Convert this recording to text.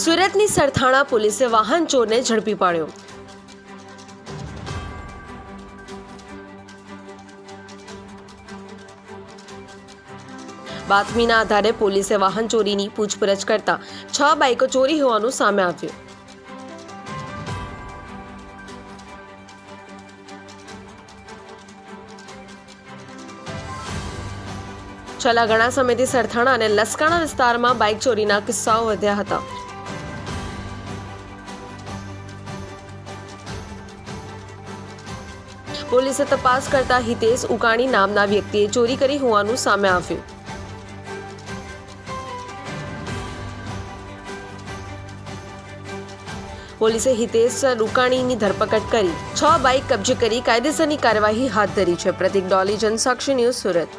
સુરતની સરથાણા પોલીસે વાહન ચોરને ઝડપી પાડ્યો. બાતમીના આધારે પોલીસે વાહન ચોરીની પૂછપરછ કરતા છ બાઇકો ચોરી હોવાનું સામે આવ્યું. છેલ્લા ઘણા સમયથી સરથાણા અને લસકાણા વિસ્તારમાં બાઇક ચોરીના કિસ્સાઓ વધ્યા હતા. પોલીસે તપાસ કરતા હિતેશ ઉકાણી નામના વ્યક્તિએ ચોરી કરી હોવાનું સામે આવ્યું. પોલીસે હિતેશ રૂકાણીની ધરપકડ કરી છ બાઇક કબજે કરી કાયદેસરની કાર્યવાહી હાથ ધરી છે. પ્રતિક ડોલી જનસાક્ષી ન્યૂઝ સુરત.